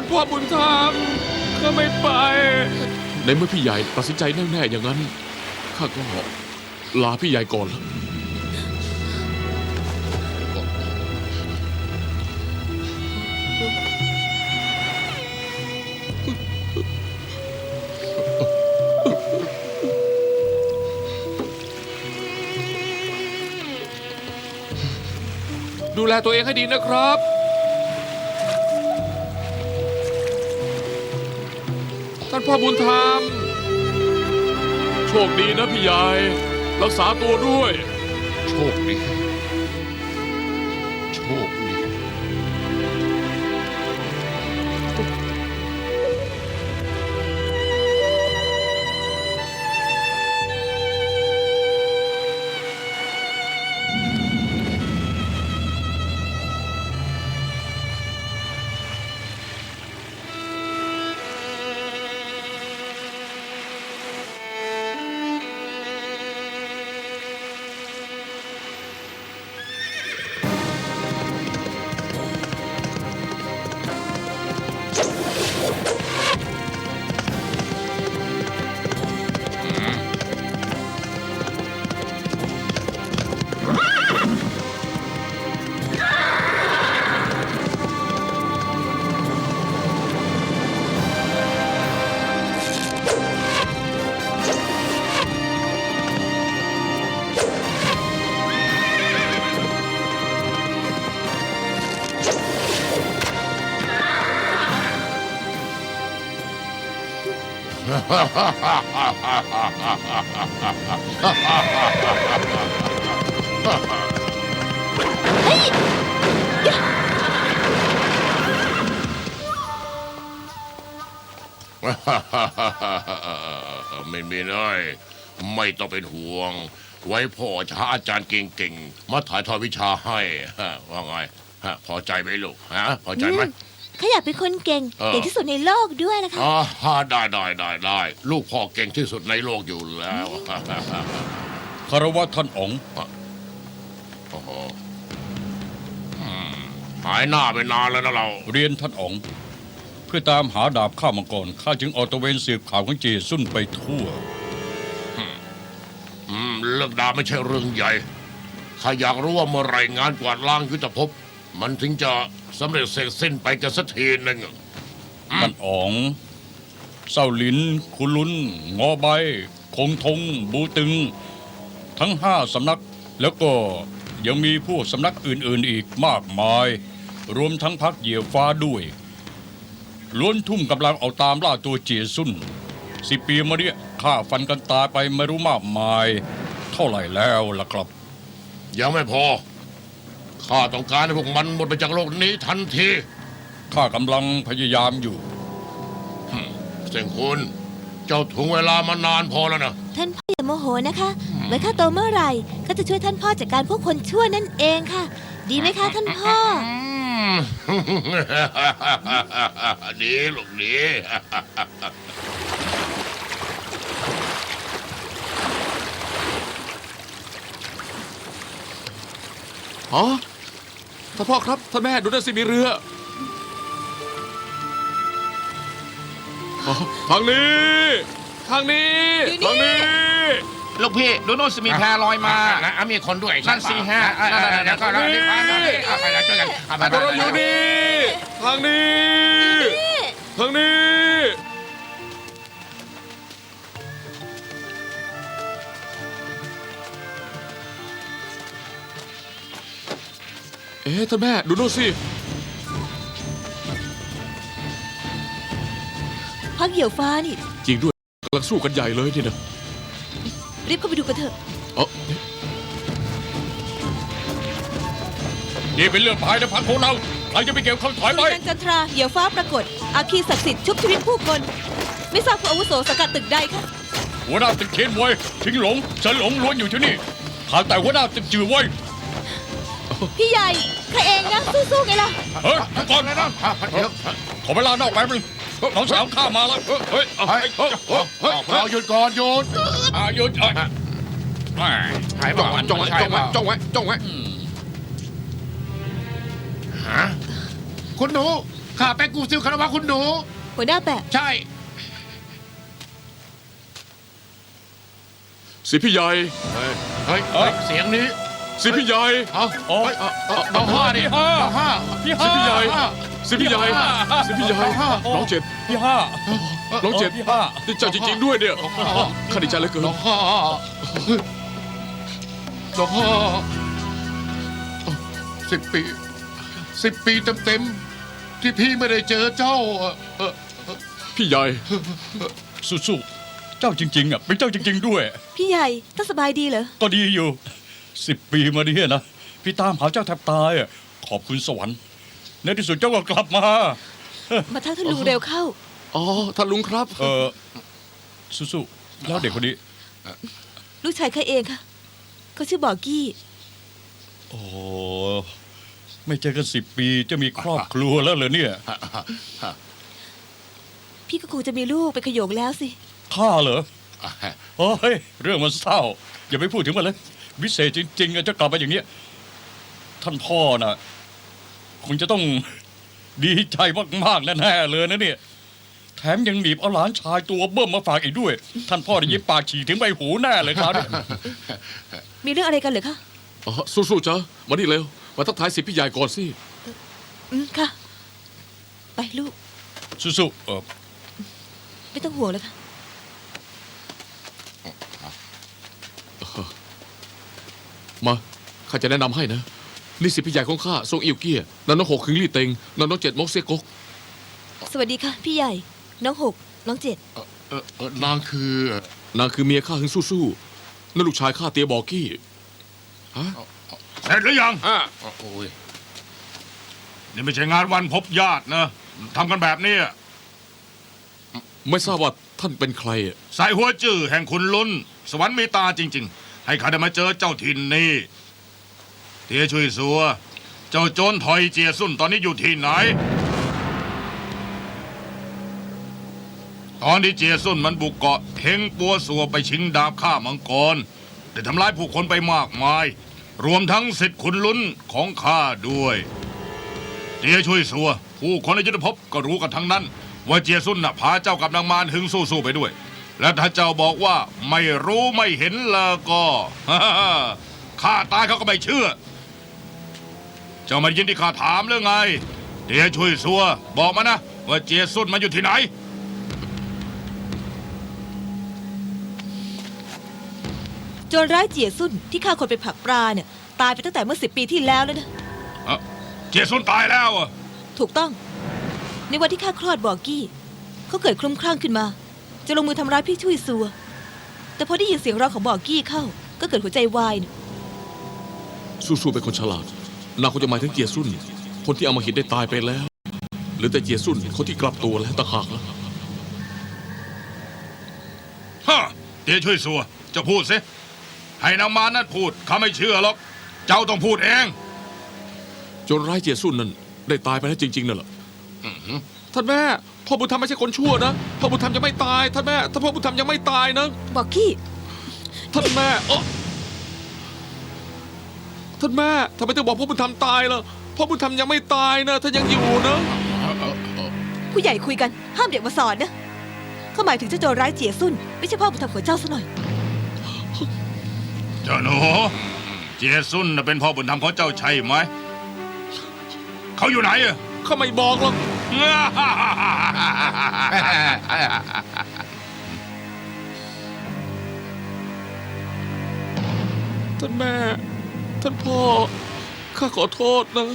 านพ่อบุญธรรมข้าไม่ไป ในเมื่อพี่ใหญ่ตัดสินใจแน่ๆอย่างนั้น ข้าก็ลาพี่ใหญ่ก่อนละดูแลตัวเองให้ดีนะครับานพ่อบุญธรรม โชคดีนะพี่ใหญ่รักษาตัวด้วย โชคดี ไม่มีน้อย ไม่ต้องเป็นห่วง ไว้พ่อจะหาอาจารย์เก่งๆ มาถ่ายทอดวิชาให้ ว่าไง พอใจไหมลูก ฮะ พอใจไหม ข้าอยากเป็นคนเก่ง เออ เก่งที่สุดในโลกด้วยนะคะอ่าได้ได้ได้ได้ ลูกพ่อเก่งที่สุดในโลกอยู่แล้ว คารวะท่านอ๋อง โอ้โหอืมหายหน้าไปนานแล้วนะเรา เรียนท่านอ๋อง เพื่อตามหาดาบข้ามังกรข้าจึงออกตระเวนสืบข่าวของเจซุ่นไปทั่ว อืมเรื่องดาวไม่ใช่เรื่องใหญ่ ข้าอยากรู้ว่าเมื่อไหรงานกวาดล้างยุทธภพ มันถึงจะสำเร็จเสร็จสิ้นไปกันสักทีหนึงท่านอ๋องเศร้าหลิน คุลุน งอใบ คงทง บูตึง ทั้งห้าสำนักแล้วก็ยังมีพวกสำนักอื่นๆอีกมากมาย รวมทั้งพักเหยี่ยวฟ้าด้วยล้วนทุ่มกำลังเอาตามล่าตัวเจียซุ่นสิบปีมาเนี่ยข้าฟันกันตายไปไม่รู้มากมาย เท่าไหร่แล้วล่ะครับ ยังไม่พอ ข้าต้องการให้พวกมันหมดไปจากโลกนี้ทันทีข้ากำลังพยายามอยู่เสียงคุณ เจ้าถึงเวลามานานพอแล้วนะ ท่านพ่ออย่าโมโหนะคะ ไว้ข้าโตเมื่อไหร่ก็จะช่วยท่านพ่อจัดการพวกคนชั่วนั่นเองค่ะ ดีไหมคะท่านพ่อ ดีลูกดีอ๋อ ท่านพ่อครับท่านแม่ดูนั่นสิมีเรืออ๋อทางนี้ ทางนี้ทางนี้ลูกพี่ดูโน่นสิมีแพลอยมานะมีคนด้วยนั่นสิฮะนั่นนั่นก็เราดีกว่าไปช่วยกันเราอยู่นี่ทางนี้ ทางนี้ เอ๊ะท่านแม่ดูโน่นสิ พักเหยี่ยวฟ้านี่ จริงด้วยกำลังสู้กันใหญ่เลยนี่นะรีบเข้าไปดูกันเถอะ เอ๋อนี่เป็นเรื่องภายในพักของเราใครจะไปเก็บคำถอยไปคุยกันจันทราเหยี่ยวฟ้าปรากฏ อาคีศักดิ์สิทธิ์ชุบชีวิตผู้คน ไม่ทราบผู้อาวุโสสังกัดตึกใดคะหัวหน้าตึกเขียนไว้ทิ้งหลงเฉินหลงล้วนอยู่ที่นี่ขาดแต่หัวหน้าตึกจือไว้พี่ใหญ่ ข้าเองนะสู้ๆไงล่ะเฮ้ยทุกคนเดี๋ยวขอเวลานอกแป๊บนึงน้องสาวข้ามาแล้วเฮ้ยเอาเฮ้ยเฮ้ยเฮ้ยเฮ้ยเราหยุดก่อนหยุดอายุเอ้ยแหม่หายจ้องไว้จ้องไว้จ้องไว้จ้องไว้จ้องไว้อืมฮะคุณหนูข้าแป๊กกูซิลคาราวะคุณหนูหัวหน้าแปะใช่สิพี่ใหญ่เฮ้ยเฮ้ยเฮ้ยเสียงนี้ สิพี่ใหญ่เอาอ๋อเฮ้ยเอาเอาเอาห้าดิเอาห้าพี่สิห้าพี่ใหญ่ห้าสิพี่ใหญ่สิพี่ใหญ่น้องเจ็ดพี่ห้าน้องเจ็ดพี่ห้าดีใจจริงๆด้วยเนี่ยข้าดีใจเหลือเกินน้องห้าน้องห้าสิบปีสิบปีเต็มๆที่พี่ไม่ได้เจอเจ้าอะเออพี่ใหญ่สู้ๆเจ้าจริงๆอะเป็นเจ้าจริง ๆ ด้วย พี่ใหญ่ท่านสบายดีเหรอก็ดีอยู่ สิบปีมาเนี่ยนะ พี่ตามหาเจ้าแทบตายอะขอบคุณสวรรค์ ในที่สุดเจ้าก็กลับมา มาทักท่านลุงเร็วเข้า อ๋อท่านลุงครับ เออสู้ๆแล้วเด็กคนนี้ ลูกชายข้าเองค่ะเขาชื่อบอกกี้ โอ้ไม่เจอกันสิบปีจะมีครอบครัวแล้วเหรอเนี่ย พี่ก็คงจะมีลูกเป็นขโยงแล้วสิ ข้าเหรอ โอ้ย เรื่องมันเศร้า อย่าไปพูดถึงมันเลย วิเศษจริงๆอะจะกลับมาอย่างเนี้ยท่านพ่อน่ะ คงจะต้อง ดีใจมากๆแน่ๆเลยนะเนี่ย แถมยังหนีบเอาหลานชายตัวเบิ่มมาฝากอีกด้วย ท่านพ่อได้ยิบปากฉี่ถึงใบหูแน่เลยครับเนี่ย มีเรื่องอะไรกันเหรอคะอ๋อสู้ๆจ้ะมานี่เร็ว มาทักทายสิพี่ใหญ่ก่อนสิ อืมค่ะ ไปลูก สู้ๆเออไม่ต้องห่วงเลยค่ะ มาข้าจะแนะนำให้นะนี่สิพี่ใหญ่ของข้าทรงอิวเกียนันน้องหกคึงลี่เต็งนันน้องเจ็ดมกเซกกสวัสดีค่ะ พี่ใหญ่ น้องหก น้องเจ็ด เออเออเออนางคือนางคือเมียข้าหึงสู้ๆนั่นลูกชายข้าเตียบอกกี้เสร็จหรือยังอ่าโอ้ยนี่ไม่ใช่งานวันพบญาตินะทำกันแบบนี้ไม่ทราบว่าท่านเป็นใครอะใส่หัวจื้อแห่งคุณลุนสวรรค์มีตาจริงๆ ให้ข้าได้มาเจอเจ้าถิ่นนี่เทียช่วยสัว เจ้าโจรถอยเจียสุ่นตอนนี้อยู่ที่ไหน ตอนที่เจียสุ่นมันบุกเกาะเฮงปัวสัวไปชิงดาบฆ่ามังกรได้ทำร้ายผู้คนไปมากมาย รวมทั้งสิทธิ์คุณลุนของข้าด้วยเจียช่วยสัว ผู้คนในยุทธภพก็รู้กันทั้งนั้น ว่าเจียซุนน่ะพาเจ้ากับนางมารหึงสู้ๆไปด้วย และถ้าเจ้าบอกว่าไม่รู้ไม่เห็นแล้วก็ข้าตายเขาก็ไม่เชื่อ เจ้าไมายินที่ข้าถามเรื่องไงเจียช่วยสัว บอกมานะ ว่าเจียซุนมันอยู่ที่ไหน โจรร้ายเจียซุ่นที่ฆ่าคนไปผลักปลาเนี่ยตายไปตั้งแต่เมื่อสิบปีที่แล้วแล้วนะเจียซุนตายแล้วอะถูกต้อง ในวันที่ข้าคลอดบอกกี้ เขาเกิดคลุ้มคลั่งขึ้นมา จะลงมือทำร้ายพี่ช่วยซัว แต่พอได้ยินเสียงร้องของบอกกี้เข้า ก็เกิดหัวใจวายนะสู้ๆเป็นคนฉลาด นางคงจะหมายถึงเจียซุ่น คนที่เอามาหินได้ตายไปแล้วเหรือแต่เจียซุ่นคนที่กลับตัวแล้วต่างหากแล้วฮะเจียช่วยสัวเจะพูดสิให้นางมารนั่นพูดข้าไม่เชื่อหรอก เจ้าต้องพูดเอง จนร้ายเจียซุ่นนั่นได้ตายไปแล้วจริงๆนั่นแหละ ท่านแม่ พ่อบุญธรรมไม่ใช่คนชั่วนะพ่อบุญธรรมยังไม่ตายท่านแม่ ถ้าพ่อบุญธรรมยังไม่ตายนะบอกกี้ท่านแม่เออท่านแม่ทำไมถึงบอกพ่อบุญธรรมตายล่ะพ่อบุญธรรมยังไม่ตายนะท่านยังอยู่นะผู้ใหญ่คุยกันห้ามเด็กมาสอนนะเขาหมายถึงเจ้าโจรร้ายเจียซุ่นไม่ใช่พ่อบุญธรรมของเจ้าซะหน่อย เจ้าหนูเจียซุนน่ะเป็นพ่อบุญธรรมของเจ้าใช่ไหม เขาอยู่ไหนอะ ข้าไม่บอกหรอก ท่านแม่ ท่านพ่อ ข้าขอโทษนะ